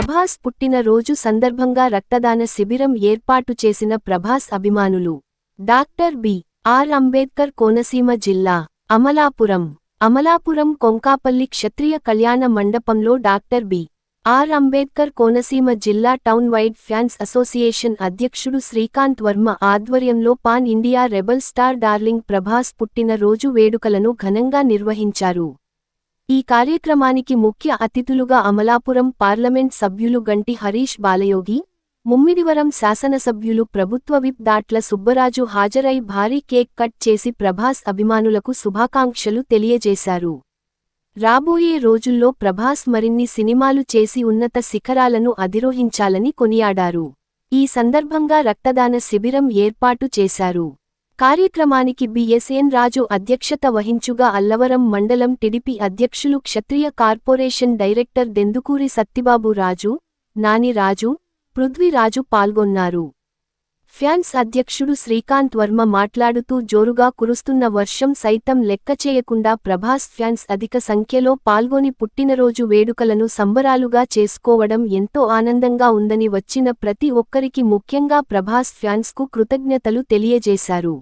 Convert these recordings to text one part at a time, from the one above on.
ప్రభాస్ పుట్టినరోజు సందర్భంగా రక్తదాన శిబిరం ఏర్పాటు చేసిన ప్రభాస్ అభిమానులు. Doctor B. R. Ambedkar Konaseema జిల్లా అమలాపురం. అమలాపురం కొంకాపల్లి క్షత్రియ కళ్యాణ మండపంలో doctor B. R. Ambedkar Konaseema జిల్లా టౌన్ వైడ్ ఫ్యాన్స్ అసోసియేషన్ అధ్యక్షుడు శ్రీకాంత్ వర్మ ఆధ్వర్యంలో pan India rebel star darling Prabhas పుట్టినరోజు వేడుకలను ఘనంగా నిర్వహించారు. ఈ కార్యక్రమానికి ముఖ్య అతిథులుగా అమలాపురం పార్లమెంట్ సభ్యులు గంటి హరీష్ బాలయోగి ముమ్మిడివరం శాసనసభ్యులు ప్రభుత్వ విప్ దాట్ల సుబ్బరాజు హాజరై భారీ కేక్ కట్ చేసి ప్రభాస్ అభిమానులకు శుభాకాంక్షలు తెలియజేశారు. రాబోయే రోజుల్లో ప్రభాస్ మరిన్ని సినిమాలు చేసి ఉన్నత శిఖరాలను అధిరోహించాలని కొనియాడారు. ఈ సందర్భంగా రక్తదాన శిబిరం ఏర్పాటు చేశారు. కార్యక్రమానికి బిఎస్ఎన్ రాజు అధ్యక్షత వహించుగా అల్లవరం మండలం టిడిపి అధ్యక్షులు క్షత్రియ కార్పొరేషన్ డైరెక్టర్ దెందుకూరి సత్తిబాబు రాజు నాని రాజు పృథ్వీరాజు పాల్గొన్నారు. ఫ్యాన్స్ అధ్యక్షుడు శ్రీకాంత్ వర్మ మాట్లాడుతూ జోరుగా కురుస్తున్న వర్షం సైతం లెక్కచేయకుండా ప్రభాస్ ఫ్యాన్స్ అధిక సంఖ్యలో పాల్గొని పుట్టినరోజు వేడుకలను సంబరాలుగా చేసుకోవడం ఎంతో ఆనందంగా ఉందని వచ్చిన ప్రతి ఒక్కరికి ముఖ్యంగా ప్రభాస్ ఫ్యాన్స్కు కృతజ్ఞతలు తెలియజేశారు.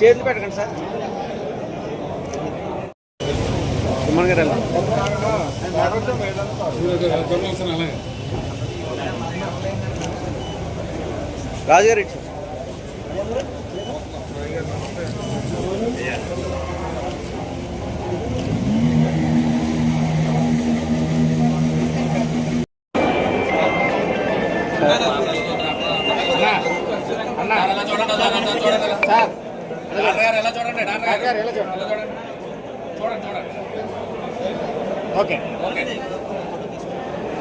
చేతులు పెట్టకండి సార్. సుమన్ గారు ఎలా? రాజుగారు ఇటు. ఓకే.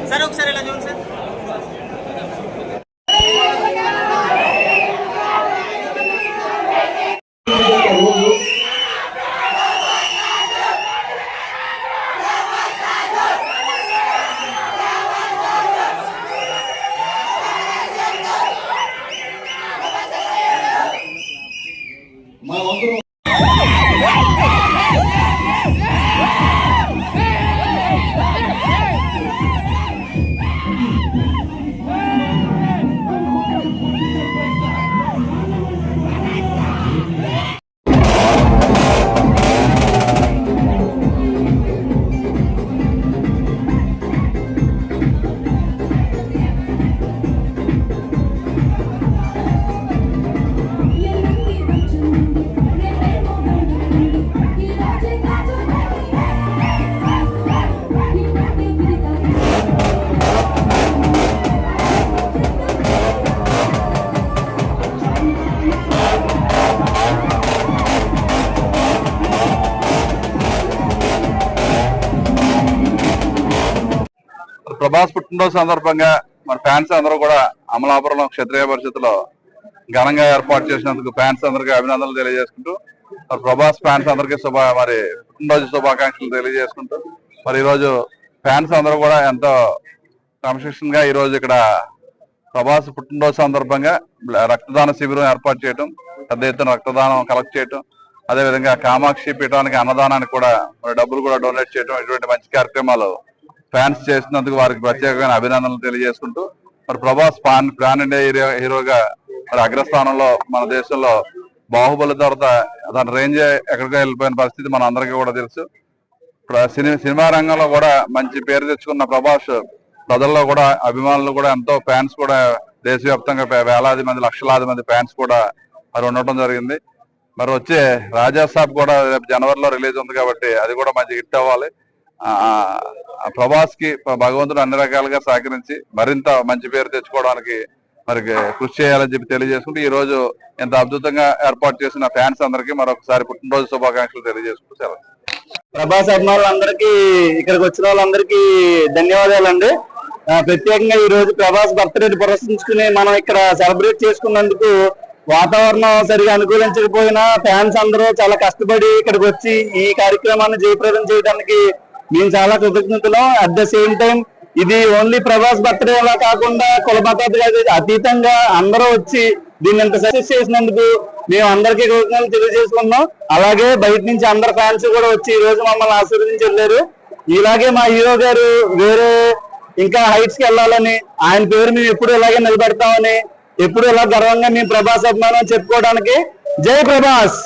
సార్ ఒకసారి ఇలా చూడండి సార్? ప్రభాస్ పుట్టినరోజు సందర్భంగా మన ఫ్యాన్స్ అందరూ కూడా అమలాపురం క్షత్రియ పరిషత్లో ఘనంగా ఏర్పాటు చేసినందుకు ఫ్యాన్స్ అందరికీ అభినందనలు తెలియజేసుకుంటూ మరి ప్రభాస్ ఫ్యాన్స్ అందరికీ శుభ మరి పుట్టినరోజు శుభాకాంక్షలు తెలియజేసుకుంటూ మరి ఈరోజు ఫ్యాన్స్ అందరూ కూడా ఎంతో క్రమశిక్షణ గా ఈ రోజు ఇక్కడ ప్రభాస్ పుట్టినరోజు సందర్భంగా రక్తదాన శిబిరం ఏర్పాటు చేయడం పెద్ద ఎత్తున రక్తదానం కలెక్ట్ చేయడం అదేవిధంగా కామాక్షి పీఠానికి అన్నదానానికి కూడా మరి డబ్బులు కూడా డొనేట్ చేయడం ఇటువంటి మంచి కార్యక్రమాలు ఫ్యాన్స్ చేసినందుకు వారికి ప్రత్యేకమైన అభినందనలు తెలియజేసుకుంటూ మరి Prabhas pan pan India hero హీరోగా మరి అగ్రస్థానంలో మన దేశంలో బాహుబలి తర్వాత దాని రేంజ్ ఎక్కడికో వెళ్ళిపోయిన పరిస్థితి మన అందరికీ కూడా తెలుసు. ప్ర- సినిమా రంగంలో కూడా మంచి పేరు తెచ్చుకున్న ప్రభాస్ ప్రజల్లో కూడా అభిమానులు కూడా ఎంతో ఫ్యాన్స్ కూడా దేశవ్యాప్తంగా వేలాది మంది లక్షలాది మంది ఫ్యాన్స్ కూడా మరి ఉండటం జరిగింది. మరి వచ్చే రాజా సాబ్ కూడా రేపు జనవరిలో రిలీజ్ ఉంది కాబట్టి అది కూడా మంచి హిట్ అవ్వాలి. ప్రభాస్కి భగవంతుడు అన్ని రకాలుగా సహకరించి మరింత మంచి పేరు తెచ్చుకోవడానికి మరి కృషి చేయాలని చెప్పి తెలియజేసుకుంటూ ఈ రోజు ఎంత అద్భుతంగా ఏర్పాటు చేసిన ఫ్యాన్స్ అందరికీ మరొకసారి పుట్టినరోజు శుభాకాంక్షలు తెలియజేసుకుంటూ సెలవు. ప్రభాస్ అభిమానులందరికీ ఇక్కడికి వచ్చిన వాళ్ళందరికీ ధన్యవాదాలండి. ప్రత్యేకంగా ఈ రోజు ప్రభాస్ బర్త్డే ప్రదర్శించుకుని మనం ఇక్కడ సెలబ్రేట్ చేసుకున్నందుకు వాతావరణం సరిగా అనుకూలించకపోయినా ఫ్యాన్స్ అందరూ చాలా కష్టపడి ఇక్కడికి వచ్చి ఈ కార్యక్రమాన్ని జయప్రదం చేయడానికి మేము చాలా కృతజ్ఞతలు. అట్ ద సేమ్ టైం ఇది ఓన్లీ ప్రభాస్ బర్త్డే అలా కాకుండా కుల మతాలకు అతీతంగా అందరూ వచ్చి దీన్ని ఇంత సక్సెస్ చేసినందుకు మేము అందరికీ కృతజ్ఞతలు తెలియజేసుకున్నాం అలాగే బయట నుంచి అందరు ఫ్యాన్స్ కూడా వచ్చి ఈ రోజు మమ్మల్ని ఆశీర్వదించి వెళ్ళారు ఇలాగే మా హీరో గారు వేరే ఇంకా హైట్స్కి వెళ్ళాలని ఆయన పేరు మేము ఎప్పుడు ఇలాగే నిలబెడతామని ఎప్పుడు ఇలా గర్వంగా మేము ప్రభాస్ అభిమానం చెప్పుకోవడానికి జై ప్రభాస్!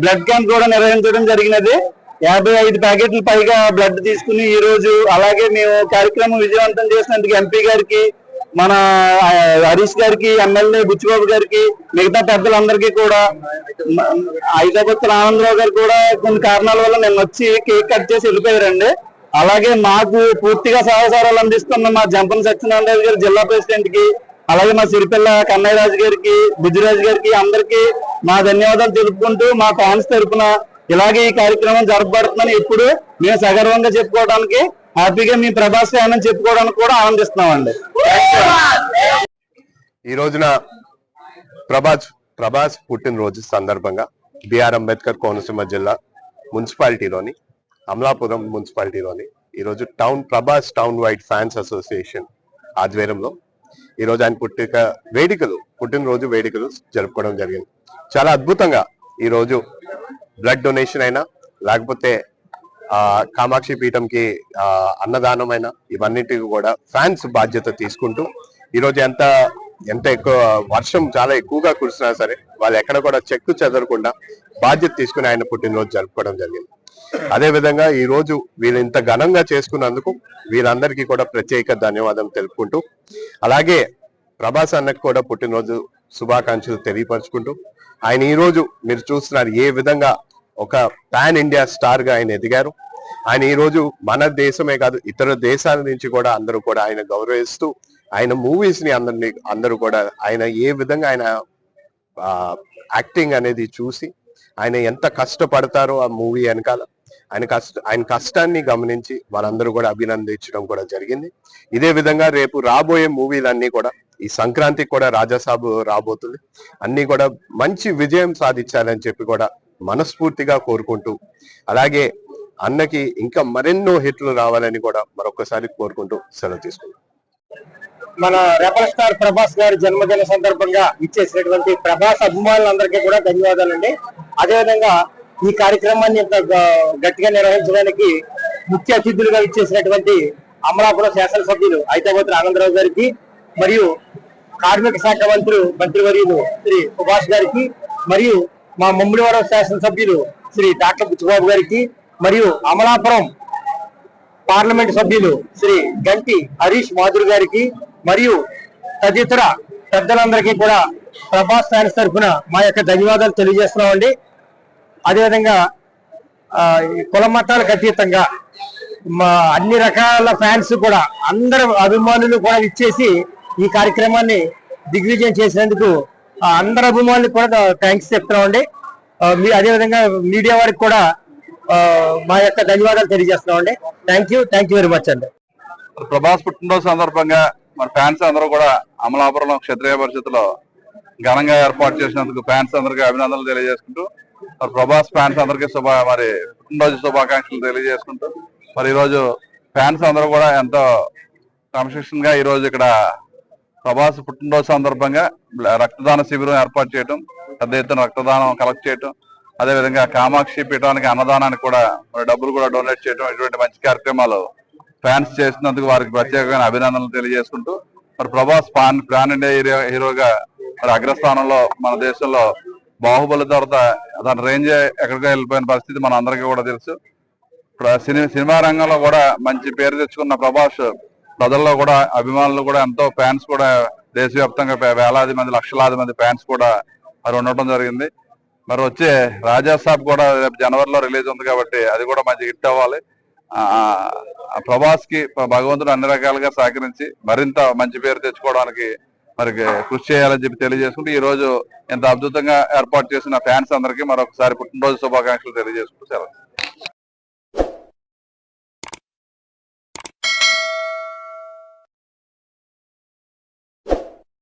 బ్లడ్ క్యాంప్ కూడా నిర్వహించడం జరిగినది. యాభై ఐదు ప్యాకెట్ల పైగా బ్లడ్ తీసుకుని ఈ రోజు అలాగే మేము కార్యక్రమం విజయవంతం చేసినందుకు ఎంపీ గారికి మన హరీష్ గారికి ఎమ్మెల్యే బుచ్చిబాబు గారికి మిగతా పెద్దలందరికీ కూడా మ- హైదరాబాద్ ఆనందరావు గారు కూడా కొన్ని కారణాల వల్ల నేను వచ్చి కేక్ కట్ చేసి వెళ్ళిపోయారండి. అలాగే మాకు పూర్తిగా సహకారాలు అందిస్తున్న మా జంపన సత్యనారాయణ గారి జిల్లా ప్రెసిడెంట్కి అలాగే మా సిరిపిల్ల కన్నయ్య రాజు గారికి బుజ్జిరాజు గారికి అందరికి మా ధన్యవాదాలు తెలుపుకుంటూ మా ఫ్యాన్స్ తరఫున ఇలాగే ఈ కార్యక్రమం జరపబడుతుందని ఇప్పుడు మేము సగర్వంగా చెప్పుకోవడానికి హ్యాపీగా మీ ప్రభాస్ ఫ్యాన్ అని చెప్పుకోవడానికి కూడా ఆనందిస్తున్నామండి. ఈ రోజున ప్రభాస్ ప్రభాస్ పుట్టినరోజు సందర్భంగా బిఆర్ అంబేద్కర్ కోనసీమ జిల్లా మున్సిపాలిటీలోని అమలాపురం మున్సిపాలిటీలోని ఈరోజు town Prabhas town wide fans association ఆధ్వర్యంలో ఈరోజు ఆయన పుట్టిక వేడుకలు పుట్టినరోజు వేడుకలు జరుపుకోవడం జరిగింది. చాలా అద్భుతంగా ఈరోజు బ్లడ్ డొనేషన్ అయినా లేకపోతే ఆ కామాక్షి పీఠంకి ఆ అన్నదానం అయినా ఇవన్నిటికి కూడా ఫ్యాన్స్ బాధ్యత తీసుకుంటూ ఈరోజు ఎంత ఎంత ఎక్కువ వర్షం చాలా ఎక్కువగా కురిసినా సరే వాళ్ళు ఎక్కడ కూడా చెక్కు చెదరకుండా బాధ్యత తీసుకుని ఆయన పుట్టినరోజు జరుపుకోవడం జరిగింది. అదే విధంగా ఈ రోజు వీళ్ళు ఇంత ఘనంగా చేసుకున్నందుకు వీరందరికీ కూడా ప్రత్యేక ధన్యవాదం తెలుపుకుంటూ అలాగే ప్రభాస్ అన్నకు కూడా పుట్టినరోజు శుభాకాంక్షలు తెలియపరుచుకుంటూ ఆయన ఈ రోజు మీరు చూస్తున్నారు ఏ విధంగా ఒక పాన్ ఇండియా స్టార్గా ఆయన ఎదిగారు. ఆయన ఈ రోజు మన దేశమే కాదు ఇతర దేశాల నుంచి కూడా అందరూ కూడా ఆయన గౌరవిస్తూ ఆయన మూవీస్ని అందరినీ అందరూ కూడా ఆయన ఏ విధంగా ఆయన యాక్టింగ్ అనేది చూసి ఆయన ఎంత కష్టపడతారో ఆ మూవీ వెనకాల ఆయన కష్ట ఆయన కష్టాన్ని గమనించి వారందరూ కూడా అభినందించడం కూడా జరిగింది. ఇదే విధంగా రేపు రాబోయే మూవీలన్నీ కూడా ఈ సంక్రాంతికి కూడా రాజాసాబు రాబోతుంది. అన్ని కూడా మంచి విజయం సాధించాలని చెప్పి కూడా మనస్ఫూర్తిగా కోరుకుంటూ అలాగే అన్నకి ఇంకా మరెన్నో హిట్లు రావాలని కూడా మరొకసారి కోరుకుంటూ సెలవు తీసుకుంటాం మన రెబల్ స్టార్ ప్రభాస్ గారి జన్మదిన సందర్భంగా ఇచ్చేసినటువంటి ప్రభాస్ అభిమానులందరికీ కూడా ధన్యవాదాలండి. అదేవిధంగా ఈ కార్యక్రమాన్ని గట్టిగా నిర్వహించడానికి ముఖ్య అతిథులుగా ఇచ్చేసినటువంటి అమలాపురం శాసనసభ్యులు ఐతావతి ఆనందరావు గారికి మరియు కార్మిక శాఖ మంత్రి మంత్రివర్యులు శ్రీ సుభాష్ గారికి మరియు మా ముమ్మిడివరం శాసనసభ్యులు శ్రీ డాక్టర్ బుచ్చిబాబు గారికి మరియు అమలాపురం పార్లమెంట్ సభ్యులు శ్రీ గంటి హరీష్ మాధురి గారికి మరియు తదితర పెద్దలందరికీ కూడా ప్రభాస్ ఫ్యాన్స్ తరఫున మా యొక్క ధన్యవాదాలు తెలియజేస్తున్నామండి. అదేవిధంగా ఈ కుల మతాలకు అతీతంగా మా అన్ని రకాల ఫ్యాన్స్ కూడా అందరు అభిమానులు కూడా ఇచ్చేసి ఈ కార్యక్రమాన్ని దిగ్విజయం చేసినందుకు ఆ, అందరు అభిమానులకు కూడా థ్యాంక్స్ చెప్తున్నామండి మీ అదేవిధంగా మీడియా వారికి కూడా మా యొక్క ధన్యవాదాలు తెలియజేస్తున్నామండి thank you thank you very much అండి. ప్రభాస్ పుట్టినరోజు సందర్భంగా మన ఫ్యాన్స్ అందరూ కూడా అమలాపురం క్షత్రియ పరిషత్తులో ఘనంగా ఏర్పాటు చేసినందుకు ఫ్యాన్స్ అందరికీ అభినందనలు తెలియజేసుకుంటూ మరి ప్రభాస్ ఫ్యాన్స్ అందరికీ శుభ మరి పుట్టినరోజు శుభాకాంక్షలు తెలియజేసుకుంటూ మరి ఈరోజు ఫ్యాన్స్ అందరూ కూడా ఎంతో క్రమశిక్షణగా ఈ రోజు ఇక్కడ ప్రభాస్ పుట్టినరోజు సందర్భంగా రక్తదాన శిబిరం ఏర్పాటు చేయడం పెద్ద ఎత్తున రక్తదానం కలెక్ట్ చేయడం అదేవిధంగా కామాక్షి పీఠానికి అన్నదానానికి కూడా మరి డబ్బులు కూడా డొనేట్ చేయడం ఇటువంటి మంచి కార్యక్రమాలు ఫ్యాన్స్ చేసినందుకు వారికి ప్రత్యేకమైన అభినందనలు తెలియజేసుకుంటూ మరి Prabhas pan plan India hero హీరోగా మరి అగ్రస్థానంలో మన దేశంలో బాహుబలి తర్వాత దాని రేంజ్ ఎక్కడికో వెళ్ళిపోయిన పరిస్థితి మన అందరికీ కూడా తెలుసు. సినిమా సినిమా రంగంలో కూడా మంచి పేరు తెచ్చుకున్న ప్రభాస్ ప్రజల్లో కూడా అభిమానులు కూడా ఎంతో ఫ్యాన్స్ కూడా దేశవ్యాప్తంగా వేలాది మంది లక్షలాది మంది ఫ్యాన్స్ కూడా మరి ఉండటం జరిగింది. మరి వచ్చే రాజా సాబ్ కూడా రేపు జనవరిలో రిలీజ్ ఉంది కాబట్టి అది కూడా మంచి హిట్ అవ్వాలి. ఆ, ప్రభాస్కి భగవంతుడు అన్ని రకాలుగా సహకరించి మరింత మంచి పేరు తెచ్చుకోవడానికి మరి కృషి చేయాలని చెప్పి తెలియజేసుకుంటూ ఈ రోజు ఎంత అద్భుతంగా ఏర్పాటు చేసిన ఫ్యాన్స్ అందరికీ మరొకసారి పుట్టినరోజు శుభాకాంక్షలు తెలియజేసుకుంటూ సెలవు.